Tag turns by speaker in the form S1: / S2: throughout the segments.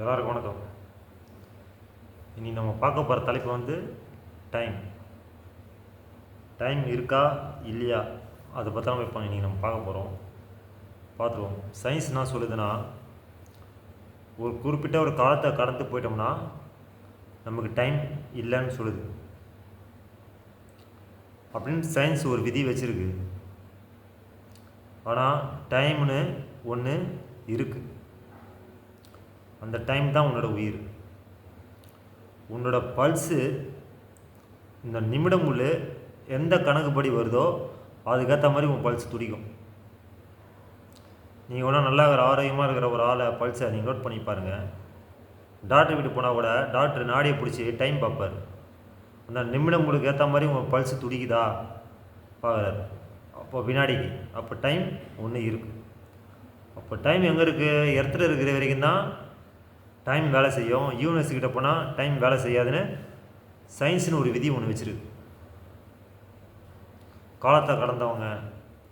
S1: எல்லாருக்கும் வணக்கம். இனி நம்ம பார்க்க போகிற தலைப்பு வந்து டைம் டைம் இருக்கா இல்லையா? அதை பற்றி நம்ம இப்போ இன்றைக்கி நம்ம பார்க்க போகிறோம் பார்த்துருவோம். சயின்ஸ் என்ன சொல்லுதுன்னா ஒரு குறிப்பிட்ட ஒரு காலத்தை கடந்து போயிட்டோம்னா நமக்கு டைம் இல்லைன்னு சொல்லுது. அப்படின்னு சயின்ஸ் ஒரு விதி வச்சுருக்கு. ஆனால் டைம்னு ஒன்று இருக்குது அந்த டைம் தான் உன்னோட உயிர். உன்னோட பல்ஸு இந்த நிமிடம் உள்ள எந்த கணக்குப்படி வருதோ அதுக்கேற்ற மாதிரி உன் பல்ஸ் துடிக்கும். நீங்கள் கூட நல்லா இருக்கிற ஆரோக்கியமாக இருக்கிற ஒரு ஆளை பல்ஸை நீங்கள் நோட் பண்ணி பாருங்கள் டாக்டர் வீட்டு போனால் கூட டாக்டர் நாடியை பிடிச்சி டைம் பார்ப்பார். அந்த நிமிடம் உங்களுக்கு ஏற்ற மாதிரி உங்கள் பல்ஸ் துடிக்குதா? பார்க்குறாரு. அப்போ வினாடிக்கு அப்போ டைம் ஒன்று இருக்குது அப்போ டைம் எங்கே இருக்குது இடத்துல இருக்கிற வரைக்கும் தான் டைம் வேலை செய்யும். யூனிவர்ஸ் கிட்ட போனால் டைம் வேலை செய்யாதுன்னு சயின்ஸ்னு ஒரு விதி ஒன்று வச்சுருக்கு. காலத்தை கடந்தவங்க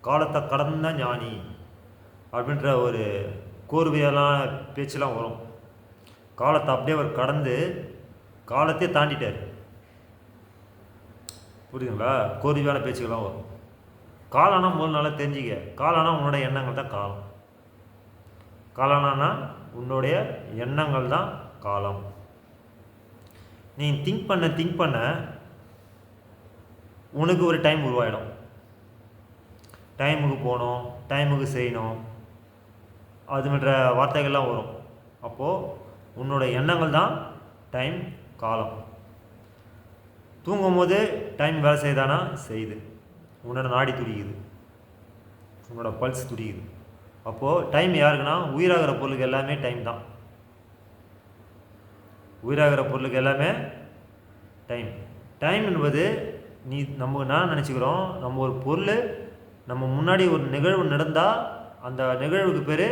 S1: காலத்தை கடந்த ஞானி அப்படின்ற ஒரு கோர்வையெல்லாம் பேச்செலாம் வரும். காலத்தை அப்படியே அவர் கடந்து காலத்தையே தாண்டிட்டார். புரியுதுங்களா? கோர்வையான பேச்சுக்கெல்லாம் வரும். காலம்னா முதல் நாளாக தெரிஞ்சுக்க. காலம்னா உன்னோட எண்ணங்கள் தான் காலம். காலம்னா உன்னுடைய எண்ணங்கள் தான் காலம். நீ திங்க் பண்ண திங்க் பண்ண. உனக்கு ஒரு டைம் உருவாயிடும். டைமுக்கு போகணும் டைமுக்கு செய்யணும். அது மற்ற வார்த்தைகள்லாம் வரும். அப்போது உன்னோட எண்ணங்கள் தான் டைம் காலம். தூங்கும் போது டைம் வேலை செய்தானா? செய்யுது. உன்னோட நாடி துடிக்குது. உன்னோட பல்ஸ் துடிக்குது. அப்போது டைம் யாருக்குன்னா? உயிராகிற பொருளுக்கு எல்லாமே டைம் தான். உயிராகிற பொருளுக்கு எல்லாமே டைம் டைம் என்பது நீ நம்ம என்ன நினச்சிக்கிறோம்? நம்ம ஒரு பொருள் நம்ம முன்னாடி ஒரு நிகழ்வு நடந்தால் அந்த நிகழ்வுக்கு பேர்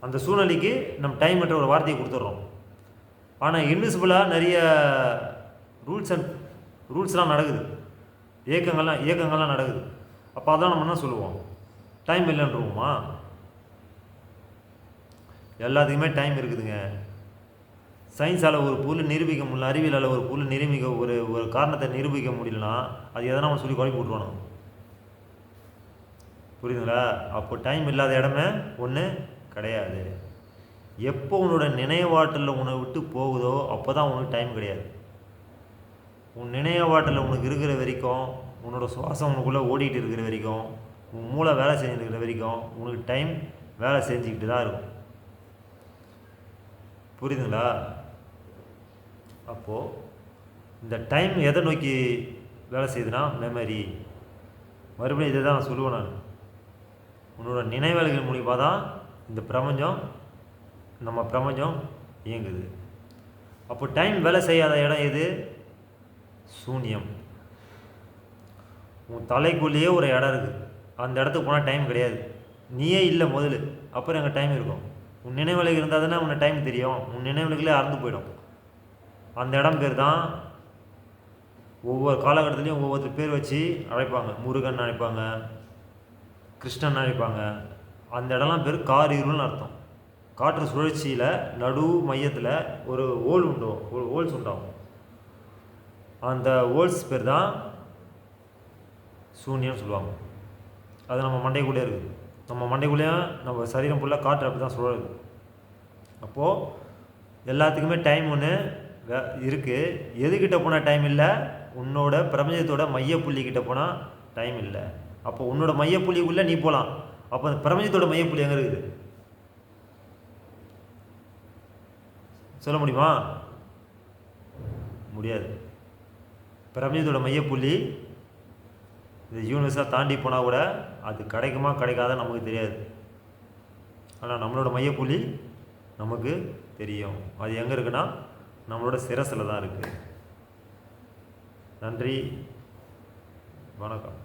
S1: அந்த சூழ்நிலைக்கு நம்ம டைம் என்ற ஒரு வார்த்தையை கொடுத்துட்றோம். ஆனால் இன்விசிபிளாக நிறைய ரூல்ஸ் அண்ட் ரூல்ஸ்லாம் நடக்குது. இயக்கங்கள்லாம் இயக்கங்கள்லாம் நடக்குது. அப்போ அதான் நம்ம என்ன சொல்லுவோம்? டைம் இல்லைன்றோமா எல்லாத்துக்குமே டைம் இருக்குதுங்க. சயின்ஸால் ஒரு பொருள் நிரூபிக்க முடியல அறிவியலால் ஒரு பொருள் நிரூபிக்க ஒரு ஒரு காரணத்தை நிரூபிக்க முடியலனா அது எதனா அவன் சொல்லி குழப்பி விட்ருவானு புரியுதுங்களா? அப்போ டைம் இல்லாத இடமே ஒன்று கிடையாது. எப்போ உன்னோட நினைவாற்றலில் உன்னை விட்டு போகுதோ அப்போ தான் உனக்கு டைம் கிடையாது. உன் நினைவாற்றலில் உனக்கு இருக்கிற வரைக்கும் உன்னோட சுவாசம் உனக்குள்ளே ஓடிக்கிட்டு இருக்கிற வரைக்கும் உன் மூளை வேலை செஞ்சுட்டு இருக்கிற வரைக்கும் உனக்கு டைம் வேலை செஞ்சுக்கிட்டு தான் இருக்கும். புரியுதுங்களா? அப்போது இந்த டைம் எதை நோக்கி வேலை செய்யுதுன்னா மெமரி மறுபடியும் இதை தான் நான் சொல்லுவேன் நான். உன்னோட நினைவுகள் மூலிமா தான் இந்த பிரபஞ்சம் நம்ம பிரபஞ்சம் இயங்குது. அப்போ டைம் வேலை செய்யாத இடம் எது? சூன்யம். உன் தலைக்குள்ளேயே ஒரு இடம் இருக்குது. அந்த இடத்துக்கு போனால் டைம் கிடையாது. நீயே இல்லை முதல்ல. அப்புறம் எங்கள் டைம் இருக்கும்? உன் நினைவுகளுக்கு இருந்தால் தானே உன்னை டைம் தெரியும். உன் நினைவுகளே அறந்து போயிடும். அந்த இடம் பேர் தான் ஒவ்வொரு காலகட்டத்துலேயும் ஒவ்வொருத்தர் பேர் வச்சு அழைப்பாங்க. முருகன் அழைப்பாங்க கிருஷ்ணன் அழைப்பாங்க. அந்த இடம்லாம் பேர் கார் இருள்னு அர்த்தம். காற்று சுழற்சியில் நடு மையத்தில் ஒரு ஓல் உண்டும் ஒரு ஓல்ஸ் உண்டாகும். அந்த ஓல்ஸ் பேர் தான் சூன்யம்னு சொல்லுவாங்க. அது நம்ம மண்டைக்குள்ளே இருக்குது. நம்ம மண்டைக்குள்ளேயும் நம்ம சரீரம் ஃபுல்லாக காற்று அப்படி தான் சுழலுது. அப்போது எல்லாத்துக்குமே டைம் ஒன்று வே இருக்குது எதுக்கிட்ட போனால் டைம் இல்லை? உன்னோட பிரபஞ்சத்தோட மையப்புள்ளிக்கிட்ட போனால் டைம் இல்லை. அப்போ உன்னோட மையப்புள்ளிக்குள்ளே நீ போகலாம் அப்போ அந்த பிரபஞ்சத்தோட மையப்புள்ளி எங்கே இருக்குது? சொல்ல முடியுமா? முடியாது. பிரபஞ்சத்தோட மையப்புள்ளி இந்த யூனிவர்ஸாக தாண்டி போனால் கூட அது கிடைக்குமா கிடைக்காத நமக்கு தெரியாது. ஆனால் நம்மளோட மையப்புள்ளி நமக்கு தெரியும். அது எங்கே இருக்குன்னா நம்மளோட சிரசில் தான் இருக்குது நன்றி. வணக்கம்.